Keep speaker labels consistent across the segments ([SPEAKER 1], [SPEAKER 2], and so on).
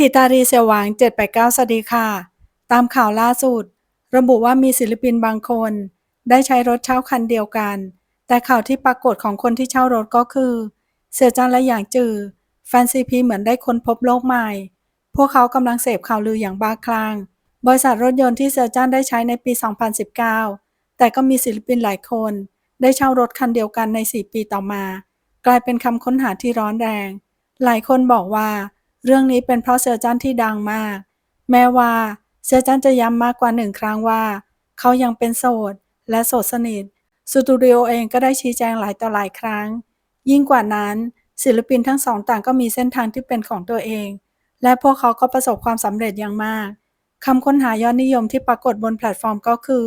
[SPEAKER 1] ถิตารีเสียวหวาง 789 สวัสดีค่ะ ตามข่าวล่าสุด ระบุว่ามีศิลปินบางคน ได้ใช้รถเช่าคันเดียวกัน แต่ข่าวที่ปรากฏของคนที่เช่ารถก็คือ เสี่ยวจานและหยางจือ แฟนซีพีเหมือนได้ค้นพบโลกใหม่ พวกเขากำลังเสพข่าวลืออย่างบ้าคลั่ง บริษัทรถยนต์ที่เสี่ยวจานได้ใช้ในปี 2019 แต่ก็มีศิลปินหลายคน ได้เช่ารถคันเดียวกันใน 4 ปีต่อมา กลายเป็นคำค้นหาที่ร้อนแรง หลายคนบอกว่า เรื่องนี้เป็นเพราะเซอร์จันที่ดังมาก แม้ว่าเซอร์จันจะย้ำมากกว่าหนึ่งครั้งว่า เขายังเป็นโสด และโสดสนิทสตูดิโอเองก็ได้ชี้แจงหลายต่อหลายครั้ง ยิ่งกว่านั้นศิลปินทั้งสองต่างก็มีเส้นทางที่เป็นของตัวเอง และพวกเขาก็ประสบความสำเร็จอย่างมากคำค้นหายอดนิยมที่ปรากฏบนแพลตฟอร์มก็คือ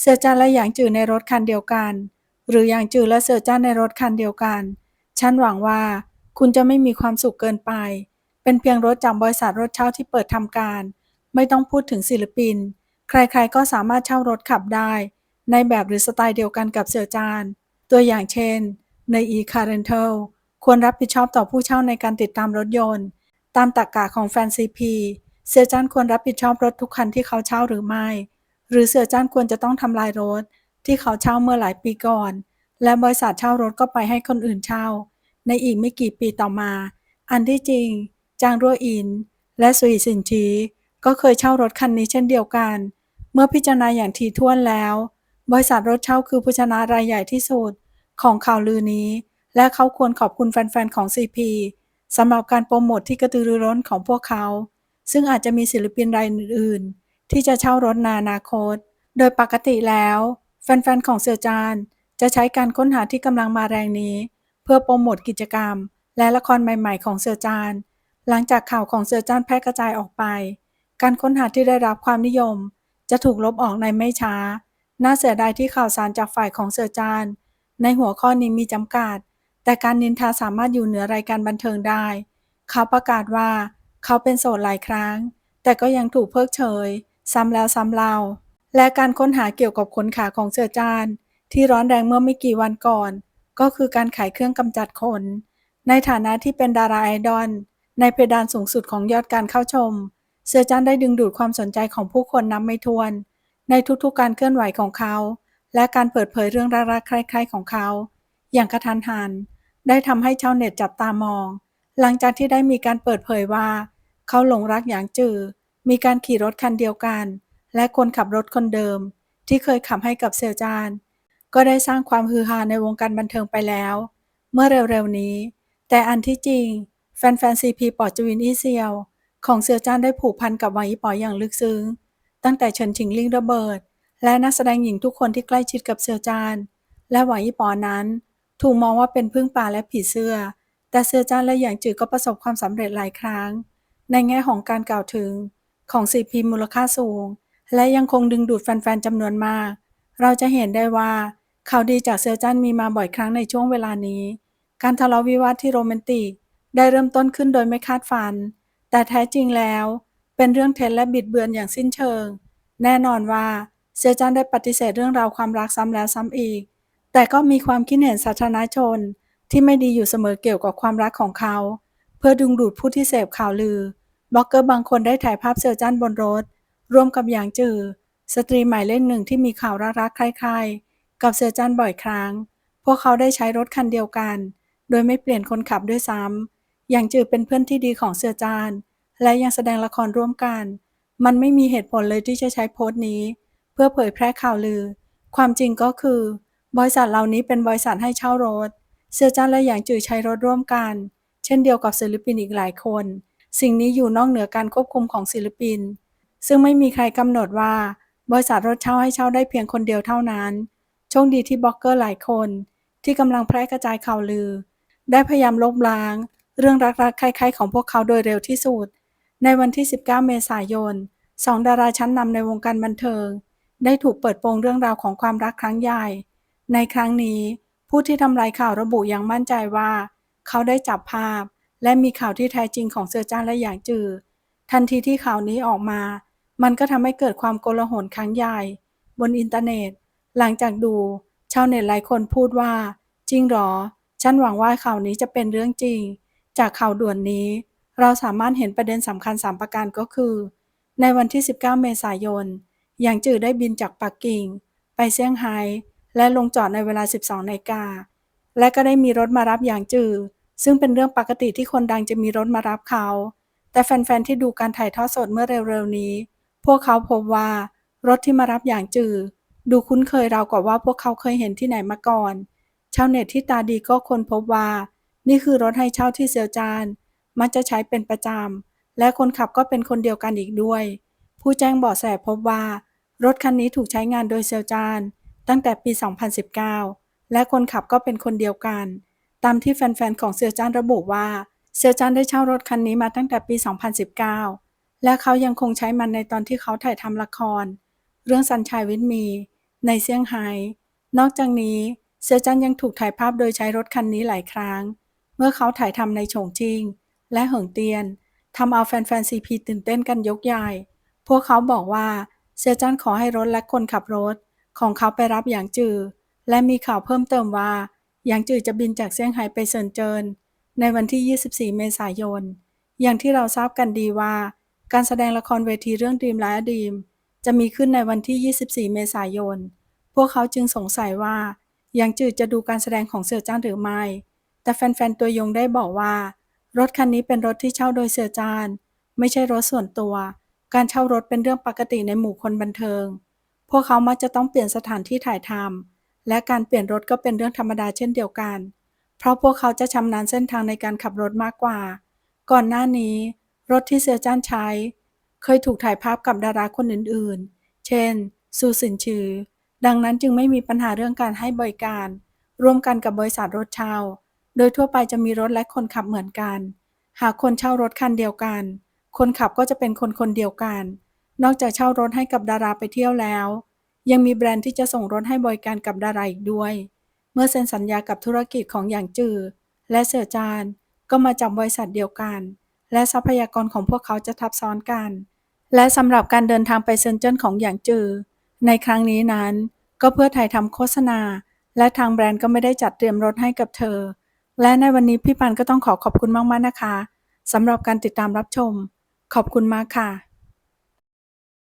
[SPEAKER 1] เซอร์จันและหยางจือในรถคันเดียวกัน หรือหยางจือและเซอร์จันในรถคันเดียวกัน ฉันหวังว่า คุณจะไม่มีความสุขเกินไป เป็นเพียงรถจากบริษัทรถเช่าที่เปิดทำการ ไม่ต้องพูดถึงศิลปิน ใครๆก็สามารถเช่ารถขับได้ ในแบบหรือสไตล์เดียวกันกับเสือจาน ตัวอย่างเช่น ใน e-car-rental ควรรับผิดชอบต่อผู้เช่าในการติดตามรถยนต์ ตามตรรกกะของแฟนซีพีเสือจานควรรับผิดชอบรถทุกคันที่เขาเช่าหรือไม่ หรือเสือจานควรจะต้องทำลายรถ ที่เขาเช่าเมื่อหลายปีก่อน และบริษัทเช่ารถก็ไปให้คนอื่นเช่า ในอีกไม่กี่ปีต่อมา อันที่จริง จางรั่วอิน และสุยสินชีก็เคยเช่ารถคันนี้เช่นเดียวกัน เมื่อพิจารณาอย่างถี่ถ้วนแล้ว บริษัทรถเช่าคือผู้ชนะรายใหญ่ที่สุดของข่าวลือนี้ และเขาควรขอบคุณแฟนๆของ CP สำหรับการโปรโมทที่กระตือรือร้นของพวกเขา ซึ่งอาจจะมีศิลปินรายอื่นๆ ที่จะเช่ารถนอนาคต โดยปกติแล้ว แฟนๆของเสือจานจะใช้การค้นหาที่กำลังมาแรงนี้ เพื่อโปรโมทกิจกรรม และละครใหม่ ๆ ของเสือจาน หลังจากข่าวของเสือจานแพร่กระจายออกไป การค้นหาที่ได้รับความนิยม จะถูกลบออกในไม่ช้า น่าเสียดายที่ข่าวสารจากฝ่ายของเสือจานในหัวข้อนี้มีจำกัด แต่การนินทาสามารถอยู่เหนือรายการบันเทิงได้ เขาประกาศว่า เขาเป็นโสดหลายครั้ง แต่ก็ยังถูกเพิกเฉย ซ้ำแล้วซ้ำเล่า และการค้นหาเกี่ยวกับขนขาของเสือจานที่ร้อนแรงเมื่อไม่กี่วันก่อน ก็คือการขายเครื่องกำจัดขน ในฐานะที่เป็นดาราไอดอล ในเพดานสูงสุดของยอดการเข้าชม เสือจันได้ดึงดูดความสนใจของผู้คนนับไม่ถ้วน ในทุกๆการเคลื่อนไหวของเขา และการเปิดเผยเรื่องรักๆใครๆของเขา อย่างกระทันหัน ได้ทำให้ชาวเน็ตจับตามอง หลังจากที่ได้มีการเปิดเผยว่า เขาหลงรักอย่างจือ มีการขี่รถคันเดียวกัน และคนขับรถคนเดิม ที่เคยขับให้กับเซลจานก็ได้สร้างความฮือฮาในวงการบันเทิงไปแล้ว เมื่อเร็วๆนี้ แต่อันที่จริง แฟนๆซีพีปอจวินอีเซียว ของเซียวจานได้ผูกพันกับหวังอีปออย่างลึกซึ้ง ตั้งแต่เฉินชิงลิงระเบิด และนักแสดงหญิงทุกคนที่ใกล้ชิดกับเซียวจาน และหวังอีปอนั้น ถูกมองว่าเป็นพึ่งป่าและผีเสื้อ แต่เซียวจานและหยางจือก็ประสบความสำเร็จหลายครั้ง ในแง่ของการกล่าวถึง ของซีพีมูลค่าสูง และยังคงดึงดูดแฟนๆจำนวนมาก เราจะเห็นได้ว่าข่าวดีจากเซียวจันมีมาบ่อยครั้งในช่วงเวลานี้ การทะเลาะวิวาทที่โรแมนติก ได้เริ่มต้นขึ้นโดยไม่คาดฝัน แต่แท้จริงแล้ว เป็นเรื่องเท็จและบิดเบือนอย่างสิ้นเชิง แน่นอนว่าเซียจันได้ปฏิเสธเรื่องราวความรักซ้ำแล้วซ้ำอีก แต่ก็มีความคิดเห็นสาธารณชนที่ไม่ดีอยู่เสมอเกี่ยวกับความรักของเขา เพื่อดึงดูดผู้ที่เสพข่าวลือ บล็อกเกอร์บางคนได้ถ่ายภาพเซียจันบนรถ ร่วมกับหยางจือ สตรีหมายเลขหนึ่งที่มีข่าวรักๆใครๆ กับเสือจันบ่อยครั้ง พวกเขาได้ใช้รถคันเดียวกัน โดยไม่เปลี่ยนคนขับด้วยซ้ำ อย่างจือเป็นเพื่อนที่ดีของเสือจาน และยังแสดงละครร่วมกัน มันไม่มีเหตุผลเลยที่จะใช้โพสต์นี้ เพื่อเผยแพร่ข่าวลือ ความจริงก็คือ บริษัทเหล่านี้เป็นบริษัทให้เช่ารถ เสือจานและอย่างจือใช้รถร่วมกัน เช่นเดียวกับศิลปินอีกหลายคน สิ่งนี้อยู่นอกเหนือการควบคุมของศิลปิน ซึ่งไม่มีใครกำหนดว่า บริษัทรถเช่าให้เช่าได้เพียงคนเดียวเท่านั้น โชคดีที่บล็อกเกอร์หลายคน ที่กำลังแพร่กระจายข่าวลือ ได้พยายามลบล้าง เรื่องรักๆใครๆของพวกเขาโดยเร็วที่สุด ในวันที่ 19 เมษายนสองดาราชั้นนำในวงการบันเทิง ได้ถูกเปิดโปงเรื่องราวของความรักครั้งใหญ่ ในครั้งนี้ ผู้ที่ทำลายข่าวระบุอย่างมั่นใจว่า เขาได้จับภาพ และมีข่าวที่แท้จริงของเสือจ้านและหยางจือ ทันทีที่ข่าวนี้ออกมา มันก็ทำให้เกิดความโกลาหลครั้งใหญ่ บนอินเทอร์เน็ต หลังจากดู ชาวเน็ตหลายคนพูดว่า จริงหรอ ฉันหวังว่าข่าวนี้จะเป็นเรื่องจริง จากข่าวด่วนนี้ เราสามารถเห็นประเด็นสำคัญ 3 ประการก็คือ ในวันที่ 19 เมษายนหยางจือได้บินจากปักกิ่ง ไปเซี่ยงไฮ้และลงจอดในเวลา 12นาฬิกา และก็ได้มีรถมารับหยางจือ ซึ่งเป็นเรื่องปกติที่คนดังจะมีรถมารับเขา แต่แฟนๆที่ดูการถ่ายทอดสดเมื่อเร็วๆนี้ พวกเขาพบว่ารถที่มารับหยางจือ ดูคุ้นเคยราวกับว่าพวกเขาเคยเห็นที่ไหนมาก่อน ชาวเน็ตที่ตาดีก็ค้นพบว่า นี่คือรถให้เช่าที่เซียวจาน มักจะใช้เป็นประจำ และคนขับก็เป็นคนเดียวกันอีกด้วย ผู้แจ้งเบาะแสพบว่า รถคันนี้ถูกใช้งานโดยเซียวจาน ตั้งแต่ปี 2019 และคนขับก็เป็นคนเดียวกัน ตามที่แฟนๆ ของเซียวจานระบุว่า เซียวจานได้เช่ารถคันนี้มาตั้งแต่ปี 2019 และเขายังคงใช้มันในตอนที่เขาถ่ายทำละคร เรื่องสันชายวิทมี ในเซี่ยงไฮ้ นอกจากนี้ เซียวจันยังถูกถ่ายภาพโดยใช้รถคันนี้หลายครั้ง เมื่อเขาถ่ายทำในฉงชิ่งและเหิงเตียนทำเอาแฟนๆซีพีตื่นเต้นกันยกใหญ่ พวกเขาบอกว่าเซียจันขอให้รถและคนขับรถ ของเขาไปรับหยางจือ และมีข่าวเพิ่มเติมว่าหยางจือจะบินจากเซี่ยงไฮ้ไปเซินเจิ้นในวันที่ 24 เมษายน อย่างที่เราทราบกันดีว่า การแสดงละครเวทีเรื่องดีมและอดีม จะมีขึ้นในวันที่ 24 เมษายน พวกเขาจึงสงสัยว่าหยางจือจะดูการแสดงของเสี่ยจ้านหรือไม่ แต่แฟนๆ ตัวยงได้บอกว่า รถคันนี้เป็นรถที่เช่าโดยเสี่ยจาน ไม่ใช่รถส่วนตัว การเช่ารถเป็นเรื่องปกติในหมู่คนบันเทิง พวกเขามักจะต้องเปลี่ยนสถานที่ถ่ายทำและการเปลี่ยนรถก็เป็นเรื่องธรรมดาเช่นเดียวกัน เพราะพวกเขาจะชำนาญเส้นทางในการขับรถมากกว่า ก่อนหน้านี้ รถที่เสี่ยจ้านใช้ เคยถูกถ่ายภาพกับดาราคนอื่นๆ เช่น ซูซินชือ ดังนั้นจึงไม่มีปัญหาเรื่องการให้บริการ ร่วมกันกับบริษัทรถเช่า โดยทั่วไปจะมีรถและคนขับเหมือนกัน หากคนเช่ารถคันเดียวกัน คนขับก็จะเป็นคนคนเดียวกัน นอกจากเช่ารถให้กับดาราไปเที่ยวแล้ว ยังมีแบรนด์ที่จะส่งรถให้บริการกับดาราอีกด้วย เมื่อเซ็นสัญญากับธุรกิจของอย่างจือ และเสี่ยวจานก็มาจากบริษัทเดียวกัน และทรัพยากรของพวกเขาจะทับซ้อนกัน และสำหรับการเดินทางไปเซินเจิ้นของอย่างจือ ในครั้งนี้นั้น ก็เพื่อถ่ายทำโฆษณา และทางแบรนด์ก็ไม่ได้จัดเตรียมรถให้กับเธอ และในวันนี้พี่ปันก็ต้องขอขอบคุณมากๆนะคะสำหรับการติดตามรับชม ขอบคุณมากค่ะ